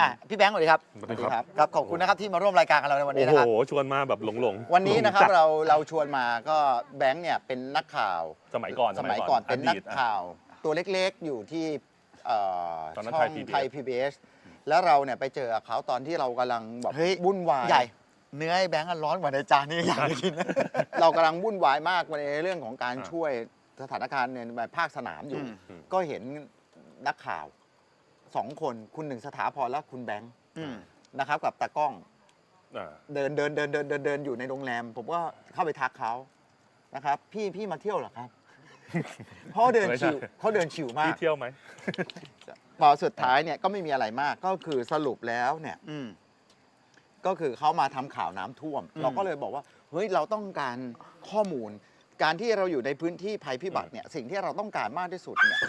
อะพี่แบงค์สวัสดีครับสวัสดีครับ ครับขอบคุณนะครับที่มาร่วมรายการกับเราในวันนี้โอ้นะครับโหชวนมาแบบหลงหลงวันนี้นะครับหลงจัดเราเราชวนมาก็แบงค์เนี่ยเป็นนักข่าว สมัยก่อนสมัยก่อนเป็นนักดีตอะข่าว ตัวเล็กๆอยู่ที่เอ่อตอนนั้นช่องไทย PBS ไทย PBS แล้วเราเนี่ยไปเจอเขาตอนที่เรากำลังแบบเฮ้ย วุ่นวาย ใหญ่ เนื้อไอ้แบงค์อะร้อนกว่าในจานนี่อยากไปกิน เรากำลังวุ่นวายมากในเรื่องของการอ่า ช่วยสถานการณ์ในแบบภาคสนามอยู่อืมก็เห็นนักข่าว สองคนคุณหนึ่งสถาพรและคุณแบงค์อืม นะครับ กับตากล้อง อ่า เดินเดินเดินเดินเดินเดินอยู่ในโรงแรม ผมก็เข้าไปทักเขานะครับ พี่พี่มาเที่ยวเหรอครับ เพราะเดินไม่ใช่ชิวเขาเดินชิวมาพี่กเที่ยวไหม พอสุดท้ายเนี่ยก็ไม่มีอะไรมากก็คือสรุปแล้วเนี่ย อืม ก็คือเขามาทำข่าวน้ำท่วม อืม เราก็เลยบอกว่าเฮ้ยเราต้องการข้อมูล การที่เราอยู่ในพื้นที่ภัยพิบัติเนี่ยสิ่งที่เราต้องการมากที่สุดเนี่ย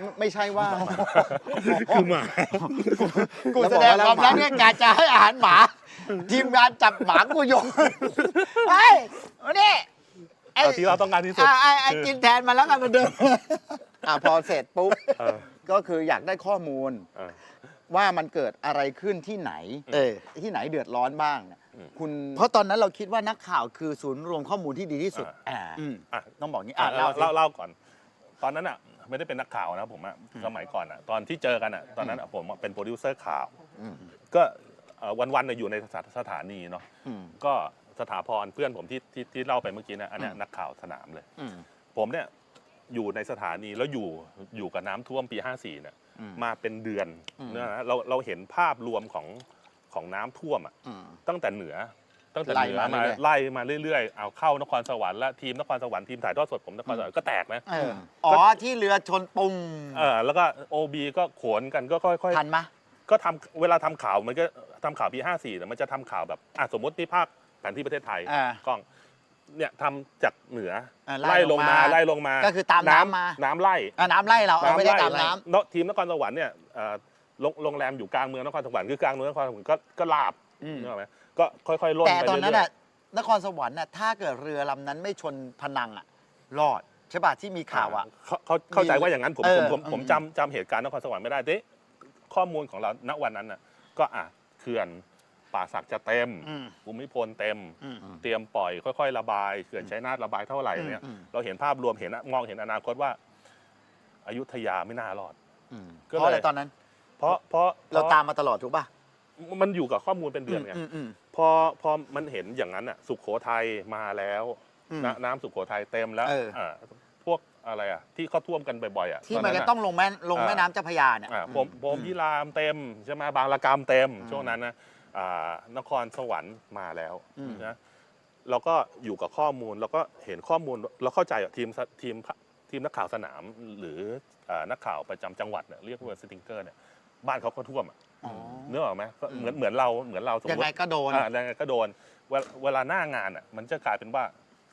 ไม่ไม่ใช่ว่า คือหมา กูแล้วแสบอกดงว่าความรักเนี่ยการจะให้อาหารหมา ทีมงานจับหมากูโยนเฮ้ยมานี่ไอ้เอาที่เราต้องการที่สุด อะไอ้ไอ้กินแทนมันแล้วกันเหมันเดิมอะพอเสร็จปุ๊บ เออ ก็คืออยากได้ข้อมูล เออ ว่ามันเกิดอะไรขึ้นที่ไหน เออ ที่ไหนเดือดร้อนบ้างเนี่ยอืมคุณเพราะตอนนั้นเราคิดว่านักข่าวคือศูนย์รวมข้อมูลที่ดีที่สุด อ่าอืมอะ ต้องบอกงี้อะอะเล่าเล่าเล่าสิเล่าก่อน ตอนนั้นอะ ไม่ได้เป็นนักข่าวนะผมอะสมัยก่อนอะตอนที่เจอกันอะตอนนั้นอะผมอะเป็นโปรดิวเซอร์ข่าวอืมก็วันวันๆน่ะอยู่ในสถาสถานีเนาะอืมก็สถาพรเพื่อนผมที่ที่ที่เล่าไปเมื่อกี้นะอันเนี้ยอืมนักข่าวสนามเลยอืมผมเนี่ยอยู่ในสถานีแล้วอยู่อยู่กับน้ำท่วมปี 54เนี่ยอืมมาเป็นเดือนอืมเนยนะเราเราเห็นภาพรวมของของน้ำท่วมอะอืมตั้งแต่เหนือ ตั้งแต่ไล่เหนือมามาเรื่อยๆไล่มาเรื่อยๆ เอาเข้านครสวรรค์และทีมนครสวรรค์ทีมถ่ายทอดสดผมนครสวรรค์ก็แตกนะเอออ๋อที่เรือชนปุ่มเออแล้วก็โอบีก็โขนกันก็ค่อยทันไหมๆก็ทำเวลาทำข่าวมันก็ทำข่าวปี54เนี่ยมันจะทำข่าวแบบอะสมมติที่ภาคแผนที่ประเทศไทยอ่ากล้องเนี่ยทำจากเหนืออ่าไล่ลงมาไล่ลงมา ก็คือตามน้ำมาน้ำไล่อะน้ำไล่เราเอาไม่ได้ตามน้เนอะทีมนครสวรรค์เนี่ยเอ่อโรงโรงแรมอยู่กลางเมืองนครสวรรค์คือกลางเมืองนครสวรรค์ก็ก็ลาบำอืมนึกออกไหม ก็ค่อยๆล่นแต่ไปตอนนั้นเรื่อน่ะยนครสวรรค์น่ะถ้าเกิดเรือลำนั้นไม่ชนพนังอะรอดใช่ป่ะที่มีๆข่าวอะ เขาเขาเข้าใจว่าอย่างนั้นผมเออผมผมผมอืม จำจำเหตุการณ์นครสวรรค์ไม่ได้แต่ข้อมูลของเราณวันนั้นน่ะก็อะเขื่อนป่าสักจะเต็มอืมภูมิพลเต็ม อืม เตรียมปล่อยค่อยๆ ระบายเขื่อนชัยนาทระบายเท่าไหร่เนี่ย อืมเราเห็นภาพรวมเห็นมองเห็นอนาคตว่าอยุธยาไม่น่ารอด อืมก็เพราะอะไรเลย ตอนนั้น เพราะเพราะเราตามมาตลอดถูกป่ะมันอยู่กับข้อมูลเป็นเดือนไง อืมอืม พอพอมันเห็นอย่างนั้นอะ สุขโขทัยมาแล้วอืมนน้ำสุขโขทัยเต็มแล้วเออเออพวกอะไรอะ ที่เขาท่วมกันบ่อยๆอะที่มันตจะอะต้องลงแม่ลงอ่าแม่น้ำเจ้าพระยาเนี่ย อ่าผมผมพิรามเต็มใช่ไหมบางระกำเต็มช่วงนั้นนะอ่านครสวรรค์มาแล้วอืม นะเราก็อยู่กับข้อมูลแล้วก็เห็นข้อมูลเราเข้าใจอะทีมสทีมทีมนักข่าวสนาม หรืออ่านักข่าวประจำจังหวัดเนี่ยเรียกว่าสติงเกอร์เนี่ยบ้านเขาก็ท่วมอะ อ๋อเนื้อออกไหมก็เหมือนเหมือนเราเหมือนเราสมยังมติ ไงก็โดน อ่ายังไงก็โดนเวลาเวลาหน้างานอะมันจะกลายเป็นว่า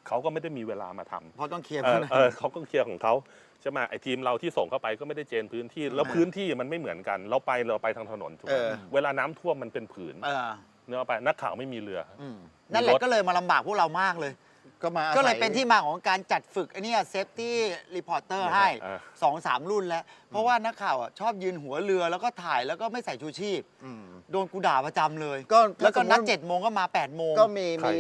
เขาก็ไม่ได้มีเวลามาทำเพราะต้องเคลียร์เอพื้อนเออเขาก็เคลียร์ของเขาใช่ไหมไอ้ทีมเราที่ส่งเข้าไปก็ไม่ได้เจนพื้นที่ แล้วอ่า พื้นที่มันไม่เหมือนกัน เราไปเราไปทางถนนถูกไหมเออเวลาน้ำท่วมมันเป็นผืนเออเนื้ออกไปนักข่าวไม่มีเรือ อืมนั่นแหละรถ ก็เลยมาลำบากพวกเรามากเลย ก็มาอาศัก็เลยเป็นที่มาของการจัดฝึกไอ้เนี่ยเซฟตี้รีพอร์เตอร์ให้อ่าสองสามรุ่นแล้ว เพราะว่านักข่าวอะชอบยืนหัวเรือแล้วก็ถ่ายแล้วก็ไม่ใส่ชูชีพ อืม โดนกูด่าประจำเลย ก็แล้วก็นัดสมมุติเจ็ดโมงก็มาแปดโมง ก็มีใคร มี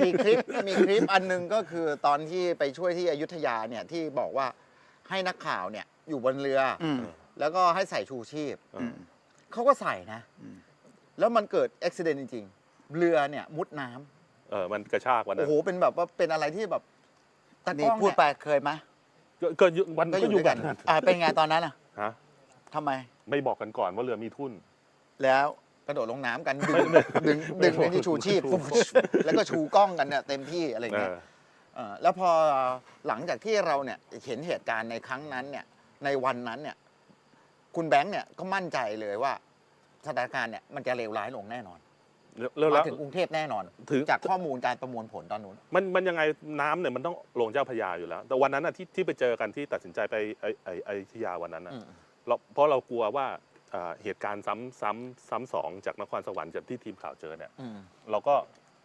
มีคลิปมีคลิปอันหนึงก็คือตอนที่ไปช่วยที่อยุธยาเนี่ยที่บอกว่าให้นักข่าวเนี่ยอยู่บนเรือออืมแล้วก็ให้ใส่ชูชีพอืมเขาก็ใส่นะอืมแล้วมันเกิดอุบิเหตุจริงๆ เรือเนี่ยมุดน้ำ เออมันกระชากวันนั้โอ้นโหเป็นแบบว่าเป็นอะไรที่แบบตะกนี่ล้องพูดเนี่ยไปเคยไหมก็ก็อยู่วันก็อยู่ก็อยู่ด้วยกักันนอ่าเป็นไงตอนนั้นอะฮะทำไม ไม่บอกกันก่อนว่าเรือมีทุ่น แล้วกระโดดลงน้ำกัน ดึงไม่ไม่ดึงดึงในที่ชูชีพชูปุ๊บแล้วก็ชูกล้องกันเนี่ยเต็มที่อะไรเอเงี้ยอเอ่อแล้วพอหลังจากที่เราเนี่ยเห็นเหตุการณ์ในครั้งนั้นเนี่ย ในวันนั้นเนี่ย คุณแบงค์เนี่ยก็มั่นใจเลยว่าสถานการณ์เนี่ยมันจะเลวร้ายลงแน่นอน แล้วแล้วมาถึงกรุงเทพแน่นอนถึง จากข้อมูลการประมวลผลตอนนู้น มันมันยังไงน้ำเนี่ยมันต้องลงเจ้าพระยาอยู่แล้ว แต่วันนั้นน่ะที่ที่ไปเจอกันที่ตัดสินใจไปไอไอไออยุธยาวันนั้นน่ะอืม เราเพราะเรากลัวว่าอ่าเหตุการณ์ซ้ำซ้ำซ้ำสองจากนครสวรรค์จากที่ทีมข่าวเจอเนี่ย อืม เราก็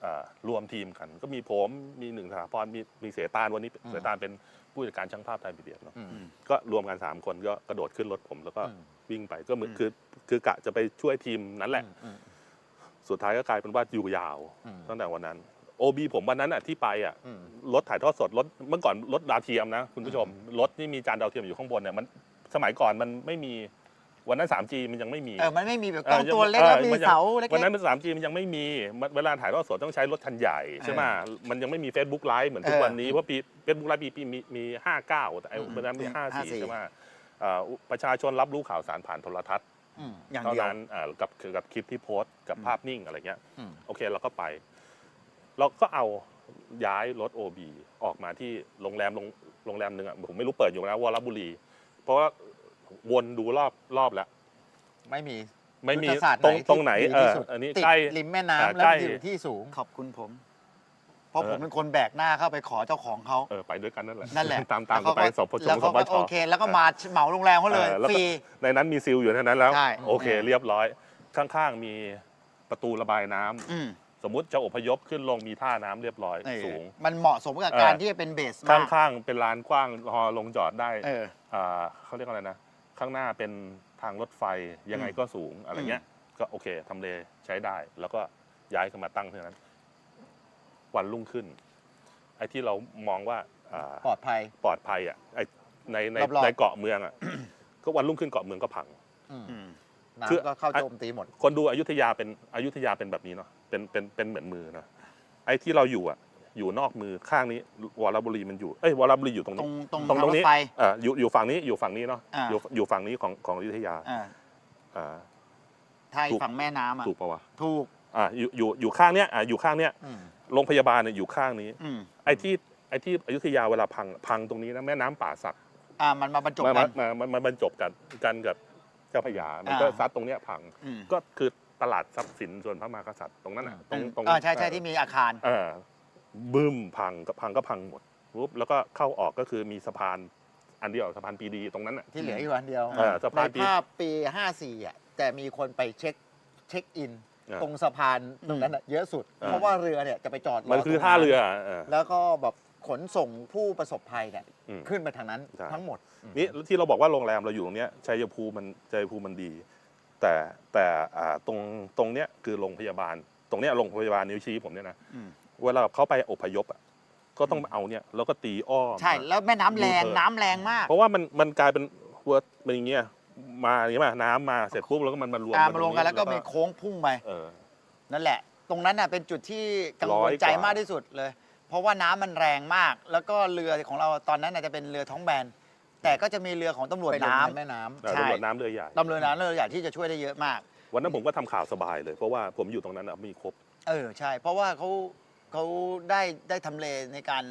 เอ่อรวมทีมกัน ก็มีผมมีหนึ่งสถาพรมีมีเสตานวันนี้อืม เสตานเป็นผู้จัดการช่างภาพไทยพีบีเอสเนาะอืม ก็รวมกันสามคนก็กระโดดขึ้นรถผม แล้วก็อืม วิ่งไปก็เหมือนอืมคือคือกะจะไปช่วยทีมนั้นแหละ อืม สุดท้ายก็กลายเป็นว่าอยู่ยาวอืมตั้งแต่วันนั้นโอบีผมวันนั้นอะที่ไปอะอืมรถถ่ายทอดสดรถเมื่อก่อนรถดาวเทียมนะคุณผู้ชมรถที่มีจานดาวเทียมอยู่ข้างบนเนี่ยมันสมัยก่อนมันไม่มีวันนั้น 3G มันยังไม่มีเออมันไม่มีแบบเอกล้อองตัวเล็กเออแล้วมีมันยังเสาเล็กวันนั้นๆเป็น 3G มันยังไม่มีมันเวลาถ่ายทอดสดต้องใช้รถคันใหญ่ใช่ไหมมันยังไม่มี Facebook Live เหมือนทุกเออวันนี้เพราะปี Facebook Live ปีปีมีมี59แต่ไอ้อืมวันนั้นมีอืม54ใช่ไหมอ่าประชาชนรับรู้ข่าวสารผ่านโทรทัศน์ อืมอย่างเท่าเดียว นั้นอ่ากับคือกับคลิปที่โพสต์กับภาพนิ่งอะไรเงี้ยอืม โอเคเราก็ไป เราก็เอาย้ายรถ OB ออกมาที่โรงแรมโรงโรงแรมหนึ่งอะผมไม่รู้เปิดอยู่นะวรบุรี เพราะว่าวนดูรอบรอบแล้ว ไม่มีไม่มียุทธศาสตร์ตรงไหนที่ตรงไหนดีเอที่อสุดอันนี้ติดใกล้ริมแม่น้ำอ่าแล้วใกล้อยู่ที่สูง ขอบคุณผม เพราะเออผมเป็นคนแบกหน้าเข้าไปขอเจ้าของเขา เออไปด้วยกันนั่นแหละนั่นแหละตามตามแล้วกันเขาไปสพชแล้วสเขาปก็ช โอเค แล้วก็มาเหมาโรงแรมเขาเลยออแล้วฟก็รี ในนั้นมีซิลอยู่ในนั้นแล้ว ใช่ โอเคเออเรียบร้อย ข้างๆมีประตูระบายน้ำอืมสมมุติจะอพยพขึ้นลงมีท่าน้ำเรียบร้อยเออสูง มันเหมาะสมกับเออการที่จะเป็นเบสมากข้างๆเป็นลานกว้างพอลงจอดได้เอออ่าเขาเรียกอะไรนะ ข้างหน้าเป็นทางรถไฟยังไงอืมก็สูงอะไรเงี้ยก็โอเคทำเลใช้ได้ แล้วก็ย้ายกันมาตั้งที่นั้น วันรุ่งขึ้น ไอ้ที่เรามองว่าอ่าปลอดภัย ปลอดภัยอะไอ้ในในรอบๆ ในเกาะเมืองอะ ก็วันรุ่งขึ้นเกาะเมืองก็พัง อืมอืมคือน้ำก็เข้าโจมตีหมด คนดูอยุธยาเป็นอยุธยาเป็นแบบนี้เนาะเป็นเป็นเป็นเหมือนมือเนาะไอ้ที่เราอยู่อะอยู่นอกมือข้างนี้วรบุรีมันอยู่เอ้ยวรบุรีอยู่ตรงตรนี้ งตรงตรงทางตรรงถนี้ไฟเอออยู่อยู่ฝั่งนี้อยู่ฝั่งนี้เนาะอ่า อยู่อยู่ฝั่งนี้ของของอยุธยาอ่าอ่าไทยถูก ฝั่งแม่น้ำอะถูกปะวะถูก อ่าอยู่อยู่อยู่ข้างเนี้ยอ่าอยู่ข้างเนี้ยอืมโรงพยาบาลเนี่ยอยู่ข้างนี้ อืมไอ้ที่ไอ้ที่อยุธยาเวลาพังพังตรงนี้นะแม่น้ำป่าสักอ่ามันมาบรรจบมากัมาน มามามาบรรจบกันกันกับเจ้าพระยามันก็อ่า ซัดตรงเนี้ยพัง อืมก็คือตลาดทรัพย์สินส่วนพระมหากษัตริย์ตรงนั้นอะตรงตรง อ่าใช่ใช่ที่มีอาคารเออบึ้มพังก็พังก็พังหมดปุ๊บแล้วก็เข้าออกก็คือมีสะพานอันเดียวสะพานปีดีตรงนั้นอะ ที่เหลืออยู่อันเดียวเออสะพานในภาพปี 54อะแต่มีคนไปเช็คเช็คอินเออตรงสะพานตรงนั้นอะเยอะสุดเออเพราะว่าเรือเนี่ยจะไปจอดรมันคือตงท่าเรือเออแล้วก็แบบขนส่งผู้ประสบภัยเนี่ยอืมขึ้นไปทางนั้นใช่ ทั้งหมด นี่ที่เราบอกว่าโรงแรมเราอยู่ตรงเนี้ยชัยภูมิมันชัยภูมิมันดี แต่แต่อ่าตรงตรงเนี้ยคือโรงพยาบาล ตรงเนี้ยโรงพยาบาลนิ้วชี้ผมเนี่ยนะอืม เวลาเขาไปอพยพอะก็ต้องเอาเนี่ยแล้วก็ตีอ้อม ใช่แล้วแม่น้ำแรง ดูเถอะ น้ำแรงมาก เพราะว่ามันมันกลายเป็นเวิร์ดเป็นอย่างเงี้ย มาอย่างเงี้ยมาน้ำมาเสร็จปุ๊บแล้วก็มันมารวมอ่าตมารวมกันแล้วก็มีโค้งพุ่งไปเออ นั่นแหละ ตรงนั้นน่ะเป็นจุดที่กังวร้อลยใจกว่ามากที่สุดเลย เพราะว่าน้ำมันแรงมาก แล้วก็เรือของเราตอนนั้นน่ะจะเป็นเรือท้องแบน แต่ก็จะมีเรือของตำรวจไปลงน้ำ ในแม่น้ำเออใช่ ตำรวจน้ำเรือใหญ่ตำรวจน้ำเรือใหญ่ที่จะช่วยได้เยอะมาก วันนั้นผมก็ทำข่าวสบายเลย เพราะว่าผมอยู่ตรงนั้นอะมีครบ เออใช่ เพราะว่าเขาเขาได้ได้ทำเลในการ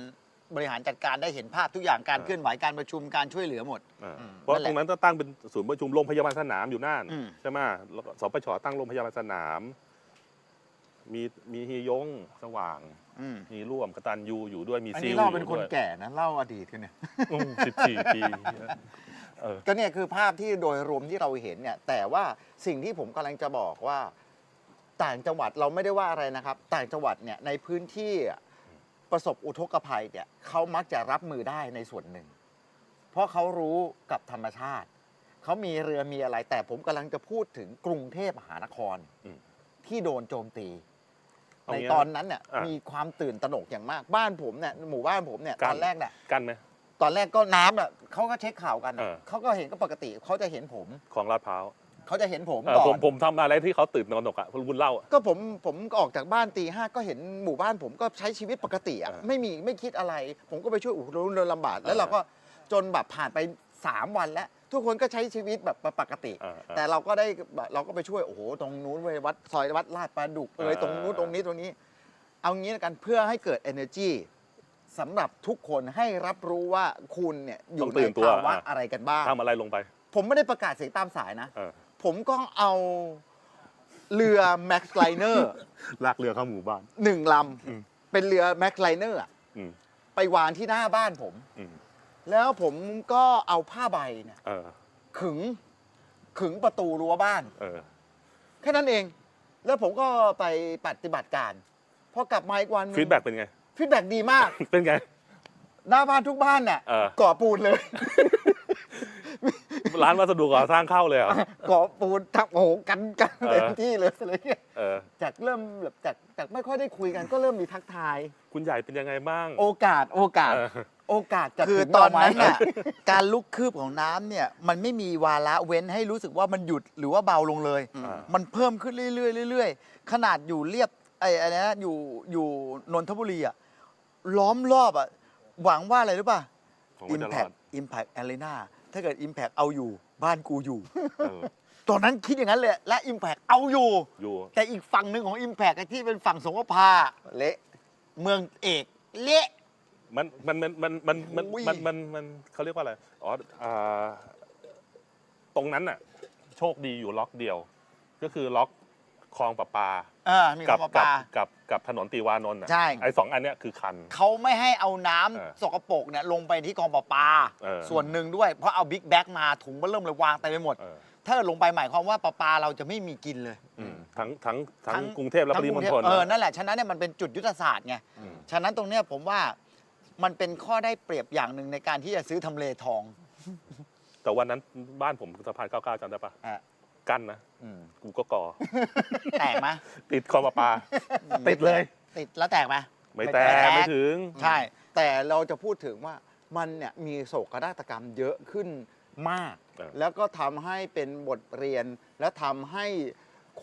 บริหารจัดการได้เห็นภาพทุกอย่างการอ่าเคลื่อนไหวการประชุมการช่วยเหลือหมด อ่าอืมเพราะนั่นแหละตรงนั้นก็ตั้งเป็นศูนย์ประชุมโรงพยาบาลสนามอยู่น่านอืม ใช่ไหมแล้วก็สปชตั้งโรงพยาบาลสนาม มีมีฮียงสว่าง อืมมีร่วมกตันยูอยู่ด้วยมีอันซินี้ลเล่าอยู่เป็นคนด้วยแก่นะเล่าอดีตกันเนี่ย สิบสี่ปี เออ ก็เนี่ยคือภาพที่โดยรวมที่เราเห็นเนี่ย แต่ว่าสิ่งที่ผมกำลังจะบอกว่า ต่างจังหวัดเราไม่ได้ว่าอะไรนะครับ ต่างจังหวัดเนี่ยในพื้นที่อะ ประสบอุทกภัยเนี่ยเขามักจะรับมือได้ในส่วนหนึ่ง เพราะเขารู้กับธรรมชาติ เขามีเรือมีอะไร แต่ผมกำลังจะพูดถึงกรุงเทพมหานครอืมที่โดนโจมตี เอาในงี้ตอนนั้นเนี่ยอะมีความตื่นตระหนกอย่างมาก บ้านผมเนี่ยหมู่บ้านผมเนี่ยกั้ตนอนแรกเนี่ย กันไหม ตอนแรกก็น้ำอะเขาก็เช็คข่าวกันอะเออ เขาก็เห็นก็ปกติเขาจะเห็นผม ของลาดพร้าว เขาจะเห็นผมเออก่อผมนผมทำอะไรที่เขาตื่นตระหนกอะคุณเล่าอะ ก็ผมผมออกจากบ้านตีห้าก็เห็นหมู่บ้านผมก็ใช้ชีวิตปกติอะเออไม่มีไม่คิดอะไร ผมก็ไปช่วยอุดรุนลำบากแล้วเออเราก็จนแบบผ่านไปสามวันแล้ว ทุกคนก็ใช้ชีวิตแบบปกติอ่าอ่าแต่เราก็ได้แบบเราก็ไปช่วยโอ้โหตรงนู้นไปวัดซอยวัดลาดปลาดุกเอยเออ ตรงนู้นตรงนี้ตรงนี้ เอางี้แล้วกันเพื่อให้เกิด energy สำหรับทุกคนให้รับรู้ว่าคุณเนี่ยอยู่ต้องในตื่นตัวภาวะอะอะไรกันบ้าง ทำอะไรลงไป ผมไม่ได้ประกาศเสียงตามสายนะ เออ ผมก็เอาเรือ Max Liner ลากเรือเข้าหมู่บ้าน หนึ่งลอืมำเป็นเรือ Max Liner อะอืมไปวางที่หน้าบ้านผม อืมแล้วผมก็เอาผ้าใบเนี่ยเออ ขึงขึงประตูรั้วบ้าน เออ แค่นั้นเอง แล้วผมก็ไปปฏิบัติการพอกลับมาอีกวันหนึ่งฟีดแบ็กเป็นไง ฟีดแบ็กดีมาก เป็นไง หน้าบ้านทุกบ้านเนี่ยเออ ก่อปูนเลย ร้านวัสดุก่อสร้างเข้าเลยเหรอ ก่อปูนทับโอ้โหกันกันเออเต็มที่เลยอะไรเงี้ยเออ จากเริ่มแบบจากจากไม่ค่อยได้คุยกันก็เริ่มมีทักทาย คุณใหญ่เป็นยังไงบ้าง โอกาสโอกาส เออ โอกาสจะคือถึงตอนเราไหมนั้นน่ะ การลุกคืบของน้ำเนี่ย มันไม่มีวาระเว้นให้รู้สึกว่ามันหยุดหรือว่าเบาลงเลย อ่ามันเพิ่มขึ้นเรื่อยๆเรื่อยๆ ขนาดอยู่เรียบไอ้ไอ้นะอยู่อยู่นนทบุรีอะล้อมรอบอะหวังว่าอะไรรู้ป่ะ ผมว่าจะรอ Impact ด Impact Arena ถ้าเกิด Impact เอาอยู่ บ้านกูอยู่ เออตอนนั้นคิดอย่างนั้นเลย และ Impact เอาอยู่ อยู่ แต่อีกฝั่งหนึ่งของ Impact อะที่เป็นฝั่งสงขลาเละ เมืองเอกเละ มันมันมันมันมันมันอุ้ย มันมันมันเขาเรียกว่าอะไร อ๋ออ่าตรงนั้นน่ะ โชคดีอยู่ล็อกเดียว ก็คือล็อก คลองประปาอ่ามีกัคำว่ากัปลากับกับถนนตีวานนท์น่ะใช่ ไอ้สองอันเนี้ยคือคัน เขาไม่ให้เอาน้ำเออสกปรกเนี่ยลงไปที่กองประปา เออ ส่วนหนึ่งด้วยเพราะเอาบิ๊กแบ็กมาถุงก็เริ่มเลยวางเต็มไปหมด เออถ้าเกิดลงไปหมายความว่าประปาเราจะไม่มีกินเลย อืมทั้งทั้งทั้ทั้งงกรุงเทพและปริมณฑลเออ นั่นแหละ ฉะนั้นเนี่ยมันเป็นจุดยุทธศาสตร์ไง อืม ฉะนั้นตรงเนี้ยผมว่ามันเป็นข้อได้เปรียบอย่างหนึ่งในการที่จะซื้อทำเลทองแต่วันนั้นบ้านผมสะพานเก้าเก้าจำได้ปะอะ กั้นนะอืมกูก็ก่อ แตกไหมติดคลองประปาติดเลย ติดแล้วแตกไหมไม่ไม่แตแตกกไม่ถึง ใช่ แต่เราจะพูดถึงว่ามันเนี่ยมีโศกนาฏกรรมเยอะขึ้นมากเออแล้วก็ทำให้เป็นบทเรียน และทำให้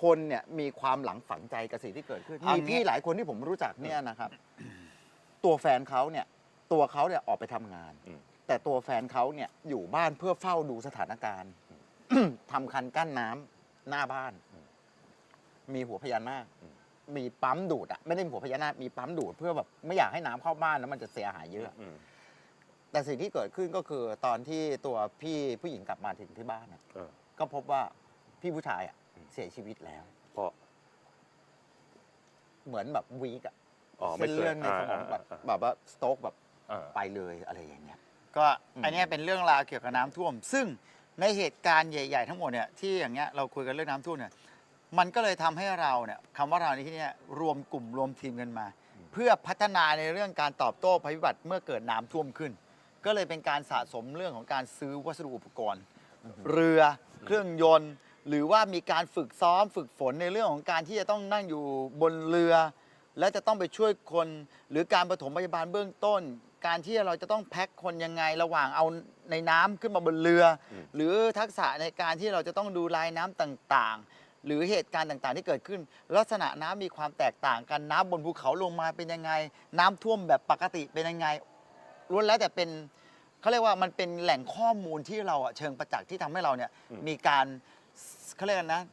คนเนี่ยมีความหลังฝังใจกับสิ่งที่เกิดขึ้นเอามีงี้พี่หลายคนที่ผมรู้จักเนี่ยนะครับ ตัวแฟนเขาเนี่ย ตัวเขาเนี่ยออกไปทำงานอืมแต่ตัวแฟนเขาเนี่ยอยู่บ้านเพื่อเฝ้าดูสถานการณ์ ทำคันกั้นน้ำหน้าบ้าน มีหัวพญานาคมีปั๊มดูดอะไม่ได้มีหัวพญานาคมีปั๊มดูดเพื่อแบบไม่อยากให้น้ำเข้าบ้านแล้วมันจะเสียหายเยอะ อืมแต่สิ่งที่เกิดขึ้นก็คือตอนที่ตัวพี่ผู้หญิงกลับมาถึงที่บ้านอะเออ ก็พบว่าพี่ผู้ชายอะเสียชีวิตแล้ว เพราะเหมือนแบบวีกอะอ๋อไม่เส้นเคยเลือดในสมองแบบอ่าแบบว่าสโตรกแบบอ่าไปเลยอะไรอย่างเงี้ย ก็อืมอันเนี้ยเป็นเรื่องราวเกี่ยวกับน้ำท่วม ซึ่ง ในเหตุการณ์ใหญ่ ๆ ทั้งหมดเนี่ยที่อย่างเงี้ยเราคุยกันเรื่องน้ำท่วมเนี่ยมันก็เลยทำให้เราเนี่ยคำว่าเราในที่เนี้ยรวมกลุ่มรวมทีมกันมา เพื่อพัฒนาในเรื่องการตอบโต้ภัยพิบัติเมื่อเกิดน้ำท่วมขึ้น ก็เลยเป็นการสะสมเรื่องของการซื้อวัสดุอุปกรณ์ เรือเครื่องยนต์ หรือว่ามีการฝึกซ้อมฝึกฝนในเรื่องของการที่จะต้องนั่งอยู่บนเรือ และจะต้องไปช่วยคน หรือการปฐมพยาบาลเบื้องต้น การที่เราจะต้องแพ็คคนยังไงระหว่างเอาในน้ำขึ้นมาบนเรืออมหรือทักษะในการที่เราจะต้องดูลายน้ำต่างๆ หรือเหตุการณ์ต่างๆ ที่เกิดขึ้น ลักษณะน้ำมีความแตกต่างกันน้ำบนภูเขาลงมาเป็นยังไง น้ำท่วมแบบปกติเป็นยังไงล้วนแล้วแต่เป็นเขาเรียกว่ามันเป็นแหล่งข้อมูลที่เราอะเชิงประจักษ์ที่ทำให้เราเนี่ยอืมมีการเขาเรียกกันนะ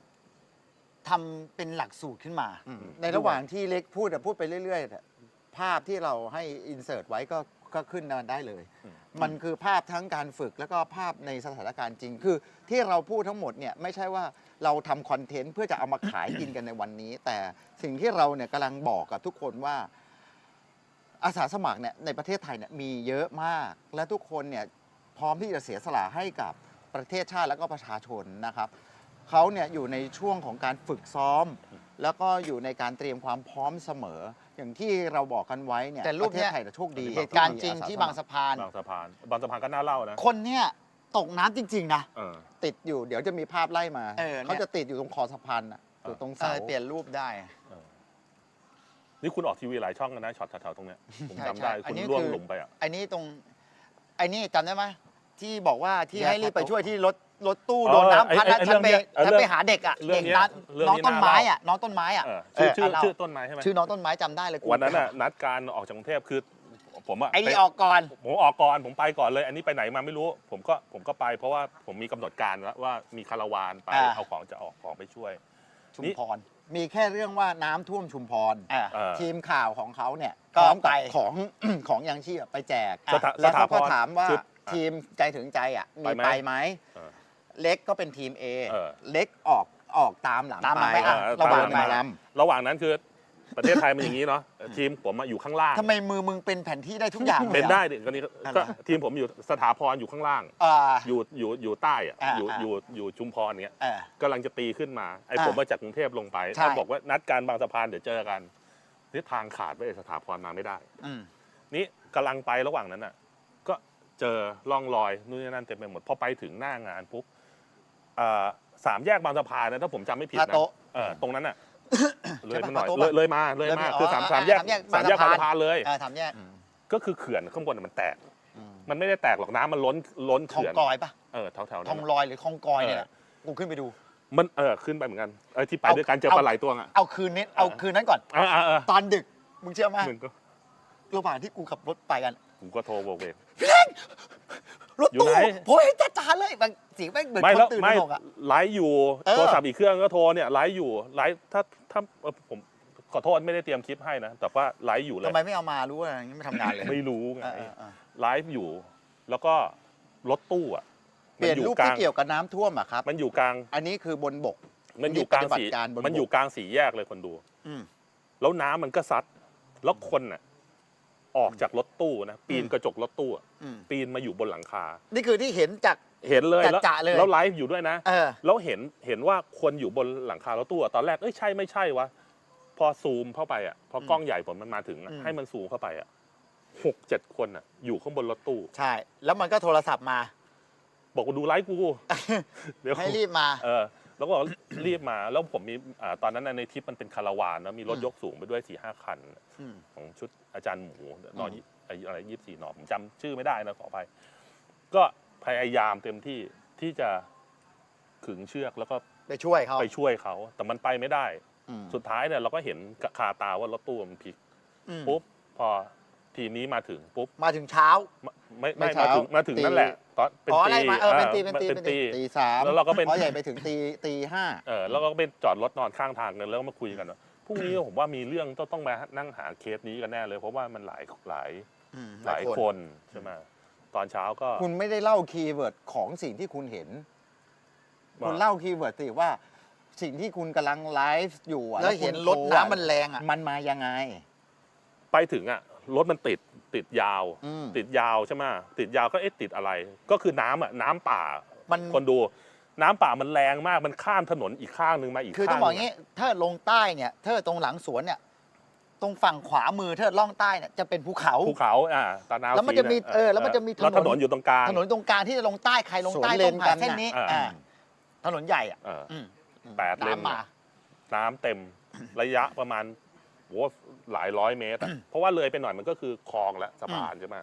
ทำเป็นหลักสูตรขึ้นมา ในระหว่างที่เล็กพูดอะพูดไปเรื่อยๆเนี่ยภาพที่เราให้อินเสิร์ตไว้ก็ ก็ขึ้นมาได้เลยอืมมันคือภาพทั้งการฝึกแล้วก็ภาพในสถานการณ์จริง คือที่เราพูดทั้งหมดเนี่ยไม่ใช่ว่าเราทำคอนเทนต์เพื่อจะเอามาขายกินกันในวันนี้ แต่สิ่งที่เราเนี่ยกำลังบอกกับทุกคนว่าอาสาสมัครเนี่ยในประเทศไทยเนี่ยมีเยอะมาก และทุกคนเนี่ยพร้อมที่จะเสียสละให้กับประเทศชาติแล้วก็ประชาชนนะครับเขาเนี่ยอยู่ในช่วงของการฝึกซ้อม แล้วก็อยู่ในการเตรียมความพร้อมเสมอ อย่างที่เราบอกกันไว้เนี่ยแต่รูปประเทเนี้ศยไทยเนี่ยโชคดีเหตุการณ์จที่ริงมีอสที่สบามังครสะพาน บางสะพานบางสะพานก็น่าเล่านะคนเนี่ยตกน้ำจริง ๆ นะ เออ ติดอยู่เดี๋ยวจะมีภาพไล่มาเออเนี่ยเขาจะติดอยู่ตรงคอสะพานน่ะอยู่ตรงเอเสาอเปลี่ยนรูปได้ นี่คุณออกทีวีหลายช่องกันนะช็อตแถวๆตรงเนี้ยผมใช่จำได้ใช่อัคุนณนี้ล่วงคือ หลุมไปอะ ไอ้นี่ตรงไอ้นี่จำได้ไหมที่บอกว่าที่ให้รีบไปช่วยที่รถ รถตู้โดนน้ำพัดแล้วฉันไปฉันไปหาเด็กอะเด็กนั้นน้องต้นไม้อะน้องต้นไม้อะเออชื่อชื่อเเล่าชื่อต้นไม้ใช่ไหมชื่อน้องต้นไม้จำได้เลยกูวันนั้นน่ะนัดการออกจากกรุงเทพคือผมอะไอ้นี่ปออกก่อนผมออกก่อนผมไปก่อนเลย อันนี้ไปไหนมาไม่รู้ ผมก็ผมก็ไปเพราะว่าผมมีกำหนดการแล้วว่ามีคาราวานไปอ่าเอาของจะออกของไปช่วย ชุมพรมีแค่เรื่องว่าน้ำท่วมชุมพรอ่าเออทีมข่าวของเขาเนี่ยก็พร้อมกับไปของของยังชีพไปแจกสถาแล้วเขาก็สถาพรถามว่าชุดทีมใจถึงใจอะมีไปไหมไปไหม เออเล็กก็เป็นทีม A เออ เล็กออกออกตามหลังตามหลังไปไปอะเออระหว่างตามหลัมางระหว่างนั้นคือประเทศไทยมันอย่างนี้เนาะทีมผมอะอยู่ข้างล่าง ทำไมมือมึงเป็นแผนที่ได้ทุกอย่างลยอะ เป็นได้ดิก็นี่อะไร ก็ทีมผมอยู่สถาพรอยู่ข้างล่าง อ่า อยู่อยู่อยู่ใต้อะอ่าอยู่อ่า อยู่อยู่ชุมพรเนี้ยเออ กำลังจะตีขึ้นมาไอ้อ่าผมมาจากกรุงเทพลงไปใช่ถ้าบอกว่านัดการบางสะพานเดี๋ยวเจอกันนี่ทางขาดไปสถาพรมาไม่ได้ อืม นี่กำลังไประหว่างนั้นน่ะ ก็เจอร่องรอยนู่นนี่นั่นเต็มไปหมดพอไปถึงหน้างานปุ๊บ เอ่อสามแยกบางสะพานนะถ้าผมจำไม่ผิดท่านะโต๊ะ เออตรงนั้นน่ะ เลยมาหน่อยท่าโต๊ะเลยปะเลยมาเลยมาเลยมาคือสามอ๋อสามแยกสามแยกสามแยกบาบางงสะพานสะพานเลยอ่าทำแยกก็คือเขื่อนข้างบนนะมันแตก อืมมันไม่ได้แตกหรอกน้ำมันล้นล้นทองเขื่อนกอยปะเออแถวๆทนั้องนลน่ะ อยหรือคองกอยเนี่ยแหละกูขึ้นไปดู มันเออขึ้นไปเหมือนกันเออที่ไปเอาด้วยกันเจอเอา ปลาไหลตัวอะเอาคืนนี้เอาคืนนั้นก่อน เออเออเออตอนดึกมึงเชื่อไหมมึงก็ระหว่างที่กูขับรถไปกัน ผมก็โทรโบกเวกพี่เล้ง รถอยู่ตู้ไหนโอ้ยจ้าจ้าเลยบางเสียงแม่งเหมือนไม่คแล้วนตื่นไม่ตระหนกอะไลฟ์อยู่เออ โทรศัพท์อีกเครื่องก็โทรเนี่ยไลฟ์อยู่ไลฟ์ถ้าถ้าเออผมขอโทษไม่ได้เตรียมคลิปให้นะ แต่ว่าไลฟ์อยู่เลยทำไมไม่เอามารู้ว่าอย่างนี้ไม่ทำงานเลยไม่รู้ไงเออเออเออไลฟ์อยู่ แล้วก็รถตู้อะเปลี่ยนมัอรูปกลาที่งเกี่ยวกับน้ำท่วมอะครับ มันอยู่กลางอันนี้คือบนบก มันอยู่กลางปฏิบัสีติการบนบก มันอยู่กลางสี่แยกเลยคนดู อืม แล้วน้ำมันก็ซัด แล้วคนน่ะออกจากรถตู้นะ ปีนอืมกระจกรถตู้อะอืม ปีนมาอยู่บนหลังคา นี่คือที่เห็นจาก เห็นเลยแล้วจะๆเลยแล้วไลฟ์อยู่ด้วยนะเออ แล้วเห็นเห็นว่าคนอยู่บนหลังคารถตู้อะตอนแรกเอ้ยใช่ไม่ใช่วะพอซูมเข้าไปอะพอกล้องใหญ่ผมมันมาถึงอะอืมให้มันซูมเข้าไปอะหกเจ็ดคนอะ อยู่ข้างบนรถตู้ ใช่ แล้วมันก็โทรศัพท์มา บอกว่าดูไลฟ์กู เดี๋ยวให้รีบมา เออ แล้วก็บอกรีบมาแล้วผมมีอ่าตอนนั้นน่ะในทริปมันเป็นคาราวานนะมีรถอืมยกสูงไปด้วยสี่ห้าคัน อืม ของชุดอาจารย์หมูนอนอืมไอ้อะไรยี่สี่นอผมจำชื่อไม่ได้นะขออภัย ก็พยายามเต็มที่ที่จะขึงเชือกแล้วก็ไปช่วยเขาไปช่วยเขา แต่มันไปไม่ได้ อืมสุดท้ายเนี่ยเราก็เห็นกับคาตาว่ารถตู้มันพลิกอืมปุ๊บพอทีมนี้มาถึงปุ๊บมาถึงเช้า ไม่ไม่ไม่เช้ามาถึงมาถึงตีนั่นแหละ ตอนเป็นอ๋อตีไล่มาเออเป็นตีเป็นตีเป็นเป็นตีตีตีสามแล้วเราก็เป็นอ๋อใหญ่ไปถึงตีตีห้าเออแล้วก็ไปจอดรถนอนข้างทางกันแล้วก็มาคุยกันว่าพรุ่งนี้ผมว่ามีเรื่องต้องต้องมานั่งหาเคสนี้กันแน่เลย เพราะว่ามันหลายหลายอืมหลายคนใช่ไหมตอนเช้าก็คุณไม่ได้เล่าคีย์เวิร์ดของสิ่งที่คุณเห็นว่าคุณเล่าคีย์เวิร์ดสิว่าสิ่งที่คุณกำลังไลฟ์อยู่อะแล้วเห็นคุณรถโทน้ำมันแรงอะมันมายังไง ไปถึงอะรถมันติด ติดยาว อืม ติดยาวใช่ไหมติดยาวก็เอ๊ะติดอะไร ก็คือน้ำอะน้ำป่ามันคนดู น้ำป่ามันแรงมากมันข้ามถนนอีกข้างหนึ่งมาอีกคือต้องข้างบอกหอนึ่ย่างนี้ ถ้าลงใต้เนี่ยถ้าตรงหลังสวนเนี่ย ตรงฝั่งขวามือถ้าล่องใต้เนี่ยจะเป็นภูเขา ภูเขาอ่าตานาวแล้วมันจะมีสียเออแล้วมันจะมีถนน แล้วถนนอยู่ตรงกลางถนนตรงกลางที่จะลงใต้ใครลงใต้สวนเลต้อนงผ่านกันเส้นนี้น่ะ อ่าถนนใหญ่อะเออ อืมแปดเลนน้ำมา น้ำเต็มระยะประมาณโหหลายร้อยเมตรอะเพราะว่าเลยไปหน่อยมันก็คือคลองและสะพานใช่ไหม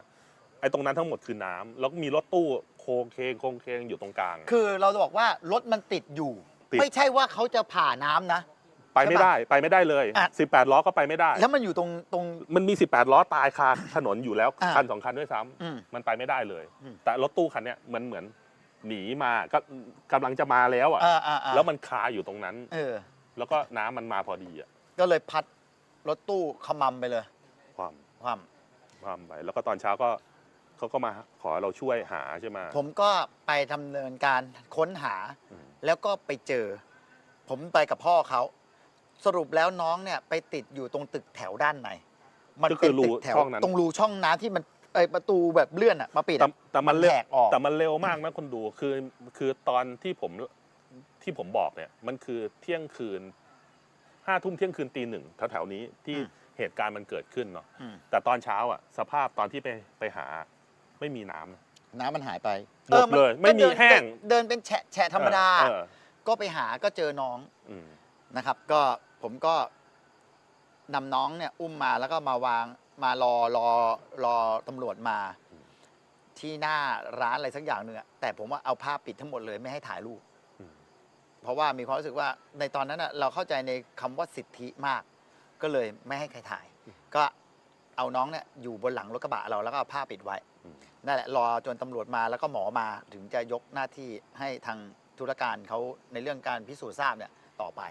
ไอ้ตรงนั้นทั้งหมดคือน้ำแล้วก็มีรถตู้โคงเคงโคงเคงอยู่ตรงกลาง คือเราจะบอกว่ารถมันติดอยู่ ติด ไม่ใช่ว่าเขาจะผ่าน้ำนะ ไปไม่ได้ไปไม่ได้เลย อะ 18 ล้อก็ไปไม่ได้ แล้วมันอยู่ตรงตรง มันมี 18 ล้อตายคาถนนอยู่แล้วอะคันสองคันด้วยซ้ำอืมมันไปไม่ได้เลย อืม แต่รถตู้คันเนี้ยมันเหมือนหนีมาก็กำลังจะมาแล้วอะอ่าอ่าอ่าแล้วมันคาอยู่ตรงนั้น เออ แล้วก็น้ำมันมาพอดีอะก็เลยพัด รถตู้ขมำไปเลยความความความไปแล้วก็ตอนเช้าก็เขาก็มาขอเราช่วยหาใช่ไหมผมก็ไปดำเนินการค้นหา อืมแล้วก็ไปเจอ ผมไปกับพ่อเขาสรุปแล้วน้องเนี่ยไปติดอยู่ตรงตึกแถวด้านในมันก็เป็คืนอรูตึกแถวช่องนั้นตรงรูช่องน้ำที่มันไอประตูแบบเลื่อนอะมาปิดแต่อะแต่มันเร็วแหกออกแต่มันเร็วมากนะคนดูคือคือตอนที่ผมที่ผมบอกเนี่ย มันคือเที่ยงคืน ห้าทุ่มเที่ยงคืนตีหนึ่งแถวๆนี้ที่เหตุการณ์มันเกิดขึ้นเนาะอืม แต่ตอนเช้าอะสภาพตอนที่ไปไปหาไม่มีน้ำนะ น้ำมันหายไปหมดเลยไม่มีก็ดินแห้ง เดินเป็นแฉะแฉะธรรมดา เออก็ไปหาก็เจอน้องอืมนะครับ ก็ผมก็นำน้องเนี่ยอุ้มมาแล้วก็มาวางมารอรอรอตำรวจมา ที่หน้าร้านอะไรสักอย่างหนึ่งอะแต่ผมว่าเอาผ้าปิดทั้งหมดเลยไม่ให้ถ่ายรูปอืม เพราะว่ามีความรู้สึกว่าในตอนนั้นอะเราเข้าใจในคำว่าสิทธิมาก ก็เลยไม่ให้ใครถ่าย ก็เอาน้องเนี่ยอยู่บนหลังรถกระบะเราแล้วก็เอาผ้าปิดไว้อืมนั่นแหละรอจนตำรวจมาแล้วก็หมอมาถึงจะยกหน้าที่ให้ทางธุรการเขาในเรื่องการพิสูจน์ทราบเนี่ยต่อไป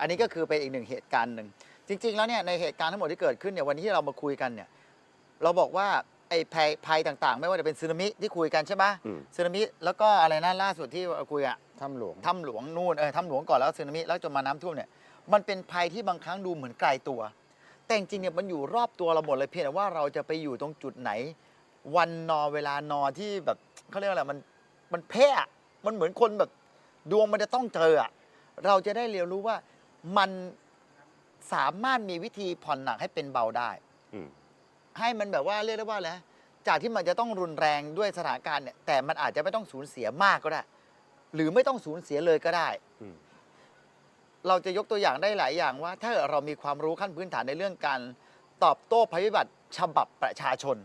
อันนี้ก็คือเป็นอีกหนึ่งเหตุการณ์หนึ่งจริง ๆ แล้วเนี่ยในเหตุการณ์ทั้งหมดที่เกิดขึ้นเนี่ยวันนี้ที่เรามาคุยกันเนี่ยเราบอกว่าไอ้ภัยภัยต่างๆ ไม่ว่าจะเป็นสึนามิที่คุยกันใช่ไหมอืมสึนามิแล้วก็อะไรนะล่าสุดที่คุยอะ ถ้ำหลวง ถ้ำหลวงนู่นเออถ้ำหลวงก่อนแล้วสึนามิแล้วจนมาน้ำท่วมเนี่ยมันเป็นภัยที่บางครั้งดูเหมือนไกลตัว แต่จริงๆเนี่ยมันอยู่รอบตัวเราหมดเลยเพียงแต่ว่าเราจะไปอยู่ตรงจุดไหน วันนอเวลานอที่แบบเขาเรียกว่าอะไรมันมันแพ้อะมันเหมือนคนแบบดวงมันจะต้องเจออะเราจะได้เรียนรู้ว่ามันสามารถมีวิธีผ่อนหนักให้เป็นเบาได้ อืม ให้มันแบบว่าเรียกได้ว่าอะไรนะจากที่มันจะต้องรุนแรงด้วยสถานการณ์เนี่ยแต่มันอาจจะไม่ต้องสูญเสียมากก็ได้ หรือไม่ต้องสูญเสียเลยก็ได้ อืม เราจะยกตัวอย่างได้หลายอย่างว่า ถ้าเรามีความรู้ขั้นพื้นฐานในเรื่องการตอบโต้ภัยพิบัติฉบับประชาชน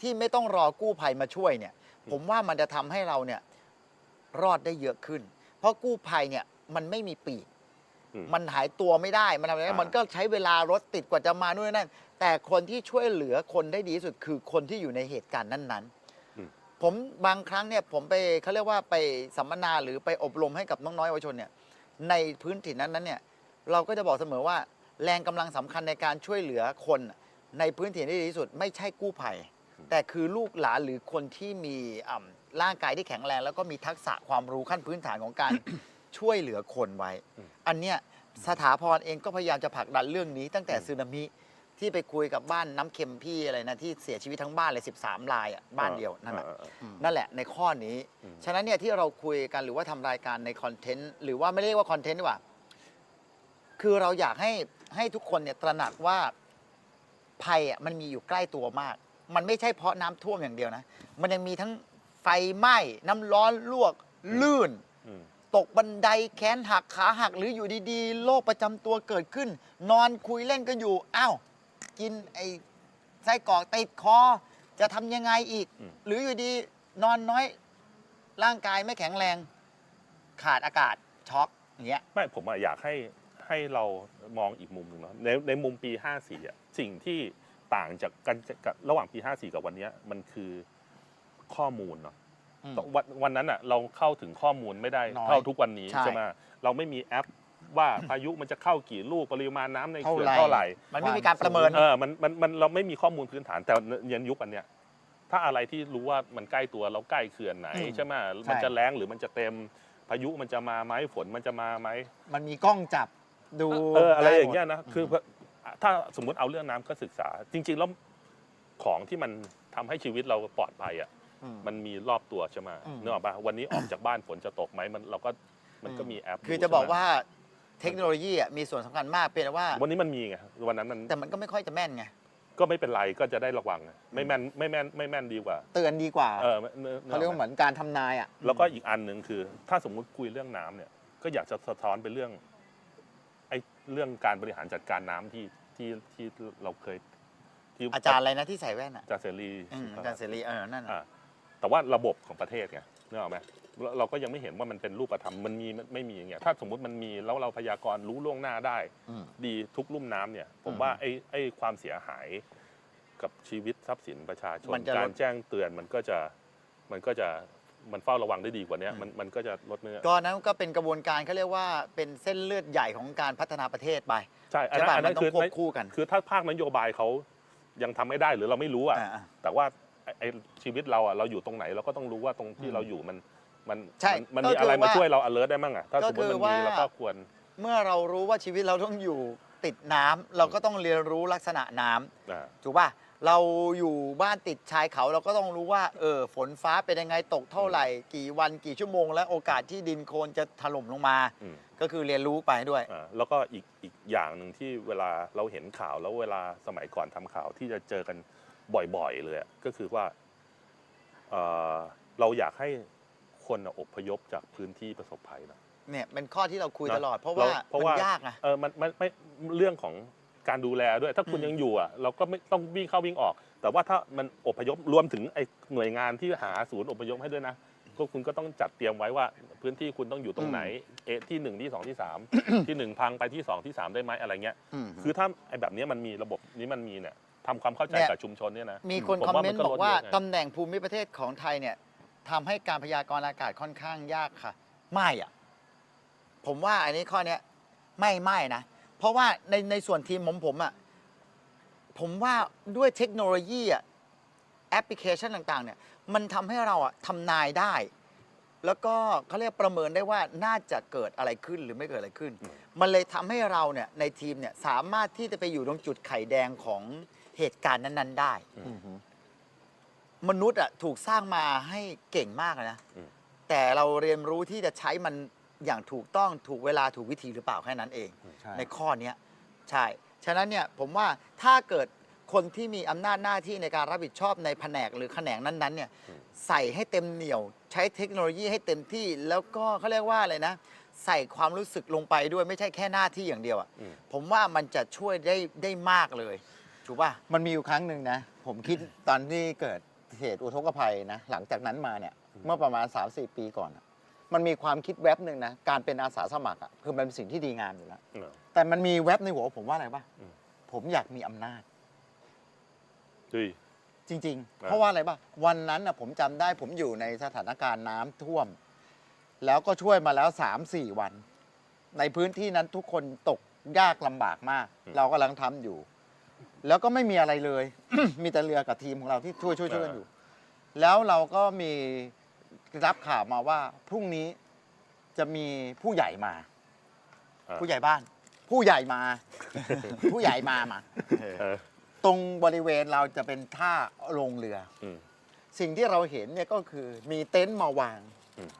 ที่ไม่ต้องรอกู้ภัยมาช่วยเนี่ย ผมว่ามันจะทำให้เราเนี่ยรอดได้เยอะขึ้น เพราะกู้ภัยเนี่ยมันไม่มีปีก อืม มันหายตัวไม่ได้ มันทำอะไรไม่ได้อ่ามั มันก็ใช้เวลารถติดกว่าจะมานู่นนนั่น แต่คนที่ช่วยเหลือคนได้ดีที่สุดคือคนที่อยู่ในเหตุการณ์นั้นอืมๆ ผมบางครั้งเนี่ยผมไปเขาเรียกว่าไปสัมมนาหรือไปอบรมให้กับน้องๆเยาวชนเนี่ยในพื้นที่นั้นนั้นเนี่ยเราก็จะบอกเสมอว่า แรงกำลังสำคัญในการช่วยเหลือคนในพื้นที่ที่ดีที่สุด ไม่ใช่กู้ภัย แต่คือลูกหลานหรือคนที่มีอ่ำร่างกายที่แข็งแรง แล้วก็มีทักษะความรู้ขั้นพื้นฐานของการช่วยเหลือคนไว้อืมอันเนี้ยสถาพรเองก็พยายามจะผลักดันเรื่องนี้ตั้งแต่สึนามิ ที่ไปคุยกับบ้านน้ำเค็มพี่อะไรนะที่เสียชีวิตทั้งบ้านเลย 13รายอะบ้านเดียวนั่นแหละ อ่าอ่าอ่านั่นแหละในข้อนี้อืมฉะนั้นเนี่ยที่เราคุยกันหรือว่าทำรายการในคอนเทนต์หรือว่าไม่เรียกว่าคอนเทนต์ดีกว่า คือเราอยากให้ให้ทุกคนเนี่ยตระหนักว่าภัยอะมันมีอยู่ใกล้ตัวมาก มันไม่ใช่เพราะน้ำท่วมอย่างเดียวนะ มันยังมีทั้งไฟไหม้น้ำร้อนลวกลื่น อืม ตกบันไดแขนหักขาหักหรืออยู่ดีๆ โรคประจำตัวเกิดขึ้น นอนคุยเล่นกันอยู่ อ้าว กินไอ้ไส้กรอกติดคอ จะทำยังไงอีก อืม หรืออยู่ดีนอนน้อย ร่างกายไม่แข็งแรง ขาดอากาศช็อกอย่างเงี้ย ไม่ผมอะอยากให้ให้เรามองอีกมุมหนึ่งเนาะในในมุมปี 54อะสิ่งที่ต่างจากกันกับระหว่างปี 54 กับวันเนี้ยมันคือข้อมูลเนาะอืมวันวันนั้นอะเราเข้าถึงข้อมูลไม่ได้น้อยเท่าทุกวันนี้ใช่ ใช่ไหมเราไม่มีแอป ว่าพายุมันจะเข้ากี่ลูกปริมาณน้ำในเท่าเขื่อนไหร่เท่าไหร่ มันไม่มีการประเมิน เออมันมันมันเราไม่มีข้อมูลพื้นฐานแต่เย็นยุคอันเนี้ยถ้าอะไรที่รู้ว่ามันใกล้ตัวเราใกล้เขื่อนไหนอืมใช่ไหมใช่มันจะแรงหรือมันจะเต็มพายุมันจะมาไหมฝนมันจะมาไหมมันมีกล้องจับดูเอออะไรด้หมดอย่างเงี้ยนะคือถ้าสมมุติเอาเรื่องน้ำก็ศึกษา จริง ๆ แล้วของที่มันทำให้ชีวิตเราปลอดภัยอะอืม มันมีรอบตัวใช่ไหมอืม นึกออกปะวันนี้ออกจากบ้านฝนจะตกไหมมันเราก็มันก็มีแอปคือดูจะบอกใช่ไหมว่า เทคโนโลยีอะมีส่วนสำคัญมากเพียงแต่ว่า วันนี้มันมีไงวันนั้นมันแต่มันก็ไม่ค่อยจะแม่นไง ก็ไม่เป็นไรก็จะได้ระวังไงไม่แม่นไม่แม่นไม่แม่นดีกว่าเตือนดีกว่า เออนึเขาเรียกว่าเหมือนการทำนายอะแล้วก็อีกอันหนึ่งคือ ถ้าสมมุติคุยเรื่องน้ำเนี่ย ก็อยากจะสะท้อนไปเรื่องไอ้เรื่องการบริหารจัดการน้ำที่ที่ที่เราเคยที่อาจารย์อะไรนะที่ใส่แว่นอะอาจารย์เสรีอืมอาจารย์เสรีเออนั่นน่ะ อ่าแต่ว่าระบบของประเทศไงนึกออกไหมเราเราก็ยังไม่เห็นว่ามันเป็นรูปธรรมมันมีมันไม่มีอย่างเงี้ยถ้าสมมุติมันมีแล้วเราพยากรณ์รู้ล่วงหน้าได้ อืม ดีทุกลุ่มน้ำเนี่ย ผมอืมว่าไอ้ไอ้ความเสียหายกับชีวิตทรัพย์สินประชาชน มันจะลด การแจ้งเตือนมันก็จะมันก็จะมันเฝ้าระวังได้ดีกว่านี้มันมันก็จะลดเนื้อก็นั้นก็เป็นกระบวนการเขาเรียกว่าเป็นเส้นเลือดใหญ่ของการพัฒนาประเทศไป ใช่อันใช่นั้นป่ะอันมันั้นนต้อคืงอควบคู่กัน คือถ้าภาคนโยบายเขายังทำไม่ได้หรือเราไม่รู้อะ อ่า แต่ว่าไอ้ไอ้ชีวิตเราอะเราอยู่ตรงไหนเราก็ต้องรู้ว่าตรงที่อืมเราอยู่มัน มันใช่มันก็มีอะไรคือมาว่าช่วยเรา alert ได้มั่งอะถ้าก็สมมติมันคือว่ามีเราก็ควร เมื่อเรารู้ว่าชีวิตเราต้องอยู่ติดน้ำเราก็ต้องเรียนรู้ลักษณะน้ำอ่า ถูกป่ะเราอยู่บ้านติดชายเขาเราก็ต้องรู้ว่าเออฝนฟ้าเป็นยังไงตกเท่าไหร่ กี่วันกี่ชั่วโมง และโอกาสที่ดินโคลนจะถล่มลงมา อืม ก็คือเรียนรู้ไปด้วย อ่าแล้วก็อีกอีกอย่างหนึ่งที่เวลาเราเห็นข่าวแล้วเวลาสมัยก่อนทำข่าวที่จะเจอกันบ่อยๆเลยอะก็คือว่าเอ่อเราอยากให้ คนอะอพยพจากพื้นที่ประสบภัยนะ เนี่ยเป็นข้อที่เราคุยนะตลอด เพราะว่าเพราะมันว่า ยากนะ เออมันมันไม่เรื่องของการดูแลด้วย ถ้าคุณอืม ยังอยู่อะเราก็ไม่ต้องวิ่งเข้าวิ่งออก แต่ว่าถ้ามันอพยพรวมถึงไอ้หน่วยงานที่หาศูนย์อพยพให้ด้วยนะก็คุณก็ต้องจัดเตรียมไว้ว่าพื้นที่คุณต้องอยู่ตรงไหนเอะที่หนึ่งที่สองที่สาม ที่หนึ่งพังไปที่สองที่สามได้ไหมอะไรเงี้ยอืมคือถ้าไอ้แบบเนี้ยมันมีระบบนี้มันมีเนี่ยทำความเข้าใจเนี่ย กับชุมชนเนี่ยนะ มีคนผมคอมว่าเมมันนต์ก็บอกว่าลดเยอะไง ตำแหน่งภูมิประเทศของไทยเนี่ย ทำให้การพยากรณ์อากาศค่อนข้างยากค่ะ ไม่อะ ผมว่าอันนี้ข้อเนี้ยไม่ไม่นะ เพราะว่าในในส่วนทีมผมผมอะ ผมว่าด้วยเทคโนโลยีอะแอปพลิเคชันต่างๆ เนี่ย มันทำให้เราอะทำนายได้ แล้วก็เขาเรียกประเมินได้ว่าน่าจะเกิดอะไรขึ้นหรือไม่เกิดอะไรขึ้น มันเลยทำให้เราเนี่ยในทีมเนี่ยสามารถที่จะไปอยู่ตรงจุดไข่แดงของเหตุการณ์นั้น ๆ ได้ อืม มนุษย์อะถูกสร้างมาให้เก่งมากเลยนะ อืม แต่เราเรียนรู้ที่จะใช้มันอย่างถูกต้องถูกเวลาถูกวิธีหรือเปล่าแค่นั้นเอง ใช่ ในข้อเนี้ยใช่ ฉะนั้นเนี่ยผมว่าถ้าเกิดคนที่มีอำนาจหน้าที่ในการรับผิดชอบในแผนกหรือแขนงนั้นๆเนี่ยใส่ให้เต็มเหนียว ใช้เทคโนโลยีให้เต็มที่แล้วก็เขาเรียกว่าอะไรนะ ใส่ความรู้สึกลงไปด้วยไม่ใช่แค่หน้าที่อย่างเดียวอะอืมผมว่ามันจะช่วยได้ได้มากเลยถูกป่ะ มันมีอยู่ครั้งหนึ่งนะ ผมคิดตอนที่เกิด เหตุอุทกภัยนะหลังจากนั้นมาเนี่ยเมื่อประมาณ 3-4 ปีก่อนอะมันมีความคิดแวบหนึ่งนะการเป็นอาสาสมัครอะคือมันเป็นสิ่งที่ดีงามอยู่แล้วเออแต่มันมีแวบในหัวผมว่าอะไรป่ะ อืม ผมอยากมีอำนาจดุยจริง ๆ อ่า เพราะว่าอะไรป่ะ วันนั้นนะผมจำได้ผมอยู่ในสถานการณ์น้ำท่วม แล้วก็ช่วยมาแล้ว 3-4 วัน ในพื้นที่นั้นทุกคนตกยากลำบากมาก เรากำลังทำอยู่ แล้วก็ไม่มีอะไรเลย มีแต่เรือกับทีมของเราที่ช่วยช่วยช่วยกันอยู่ แล้วเราก็มีรับข่าวมาว่าพรุ่งนี้จะมีผู้ใหญ่มาผู้ใหญ่บ้าน ผู้ใหญ่มา ผู้ใหญ่มามา เออ ตรงบริเวณเราจะเป็นท่าโรงเรืออืมสิ่งที่เราเห็นเนี่ยก็คือมีเต็นท์มาวาง อืม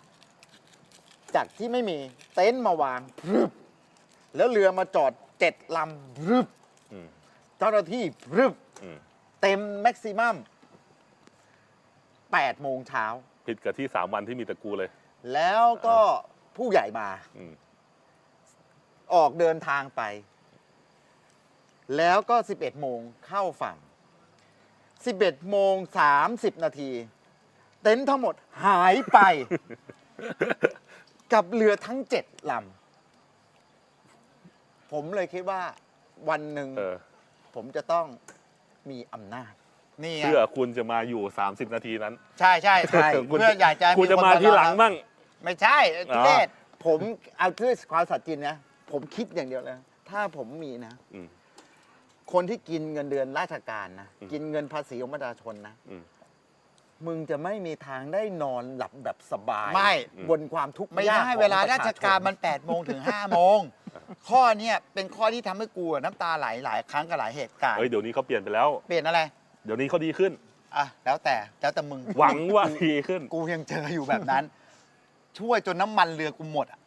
จากที่ไม่มีเต็นท์มาวางพรึบแล้วเรือมาจอดเจ็ดลำพรึบอืม เจ้าหน้าที่พรึบอืม เต็มแม็กซิมัม8โมงเช้า ผิดกับที่สามวันที่มีตะกูเลย แล้วก็ผู้ใหญ่มา อืม ออกเดินทางไป แล้วก็ 11 โมงเข้าฝั่ง 11 โมง 30 นาที เต็นท์ทั้งหมดหายไป กับเรือทั้ง 7ลำผมเลยคิดว่าวันหนึ่งเออ ผมจะต้องมีอำนาจ นี่ไงเพื่อคุณจะมาอยู่ 30 นาทีนั้น ใช่ใช่ใช่คุณ เพื่ออยากจะคุณจะมาคนที่หลังเราบ้างไม่ใช่ทุเรศผมเอาด้วยความสัตย์จริงนะผมคิดอย่างเดียวเลยถ้าผมมีนะ อืม คนที่กินเงินเดือนราชการนะ อืม กินเงินภาษีของประชาชนนะ อืม มึงจะไม่มีทางได้นอนหลับแบบสบายไม่ บนความทุกข์ไม่ยากได้ของเวลาปะราชชการนมัน8ปดโมงถึง5้าโมง ข้อเนี้ยเป็นข้อที่ทำให้กูอะน้ำตาไหลหลายครั้งกับหลายเหตุการณ์เฮ้ยเดี๋ยวนี้เขาเปลี่ยนไปแล้ว เปลี่ยนอะไรเดี๋ยวนี้เขาดีขึ้น อะแล้วแต่แล้วแต่มึงหวังว่าดีขึ้น กูยังเจออยู่แบบนั้น ช่วยจนน้ำมันเรือกูหมดอะ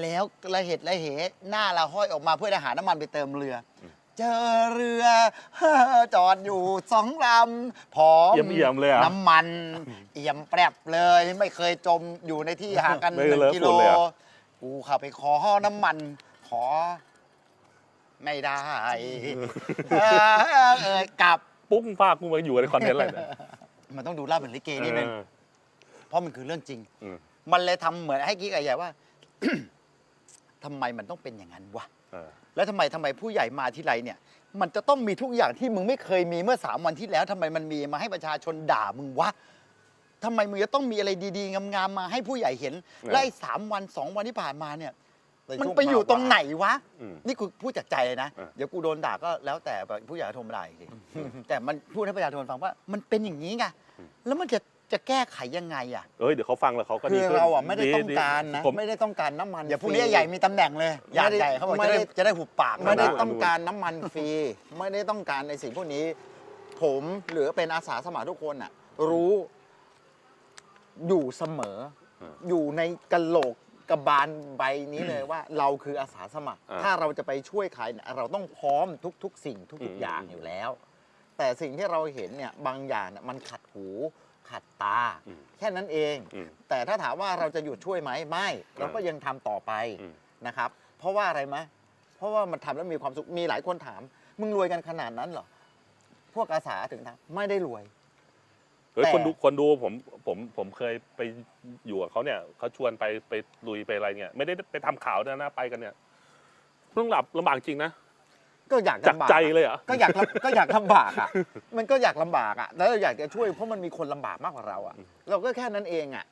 แล้วละเหตุละเหหน้าเราห้อยออกมาเพื่อจะหาน้ำมันไปเติมเรืออเจอเรือ จอดอยู่สองลำพร้อมเอี่ยมๆเลยเหรอน้ำมัน เอี่ยมแปรบเลยไม่เคยจมอยู่ในที่ห่างกันหไม่นึ่งเลอะกิโลฝุ่นเลยเหรอกูเข้าไปขอน้ำมันข อไม่ได้เออเอยกลับ ปุ๊บภาคกูมาอยู่ในคอนเทนต์อะไรเนี่ย มันต้องดูลาบเหมือนลิเกนิดนึงเออเพราะมันคือเรื่องจริง อืม มันเลยทำเหมือนให้กิ๊กไอ้ใหญ่ว่า ทำไมมันต้องเป็นอย่างนั้นวะ เออ แล้วทำไมทำไมผู้ใหญ่มาที่ไรเนี่ย มันจะต้องมีทุกอย่างที่มึงไม่เคยมีเมื่อสามวันที่แล้วทำไมมันมีมาให้ประชาชนด่ามึงวะทำไมมึงจะต้องมีอะไรดีๆงามๆมาให้ผู้ใหญ่เห็น และไอ้สามวันสองวันที่ผ่านมาเนี่ย ในมันช่วงไปอยู่ตรงไหนวะ อืม นี่กูพูดจากใจเลยนะ อะ เดี๋ยวกูโดนด่าก็แล้วแต่ผู้ใหญ่โทรมาด่าอีกทีแต่มันพูดให้ประชาชนฟังว่ามันเป็นอย่างนี้ไง แล้วมันจะจะแก้ไขยังไงอะ เอ้ยเดี๋ยวเขาฟังแล้วเขาก็คืดีอขึ้นเราอะไม่ได้ต้องการนะ ผมไม่ได้ต้องการน้ำมันอย่าพรุ่งฟรีนี้ใหญ่มีตำแหน่งเลย อยากไม่ได้ใหญ่เขาบอกไม่จะได้ ได้จะได้หุบปากไม่ได้นะต้องการน้ำมันฟรี ไม่ได้ต้องการในสิ่งพวกนี้ ผมหรือเป็นอาสาสมัครทุกคนอะ รู้ อยู่เสมออ่าอยู่ในกะโหลก กระบาลใบนี้เลยว่าเราคืออาสาสมัคร อ่าถ้าเราจะไปช่วยใครเนี่ยเราต้องพร้อมทุก ๆ สิ่งทุกอืมๆอย่างอยู่แล้ว แต่สิ่งที่เราเห็นเนี่ยบางอย่างเนี่ยมันขัดหูขัดตา อืมแค่นั้นเอง อืมแต่ถ้าถามว่าเราจะหยุดช่วยไหมไม่เราก็ยังทำต่อไปอืม นะครับ เพราะว่าอะไรไหมเพราะว่ามันทำแล้วมีความสุขมีหลายคนถาม มึงรวยกันขนาดนั้นเหรอ พวกอาสาถึงทำไม่ได้รวย เฮ้ยแต่ คนดูคนดูผมผมผมเคยไปอยู่กับเขาเนี่ยเขาชวนไปไปลุยไปอะไรเนี่ย ไม่ได้ไปทำข่าวนะนะไปกันเนี่ยต้องหลับลำบากจริงนะก็อยากจากลำบากใจเลยเหรอก็อยากลำก็อยากลำบากอะ มันก็อยากลำบากอะแล้วเราอยากจะช่วยเพราะมันมีคนลำบากมากกว่าเราอะ เราก็แค่นั้นเองอะ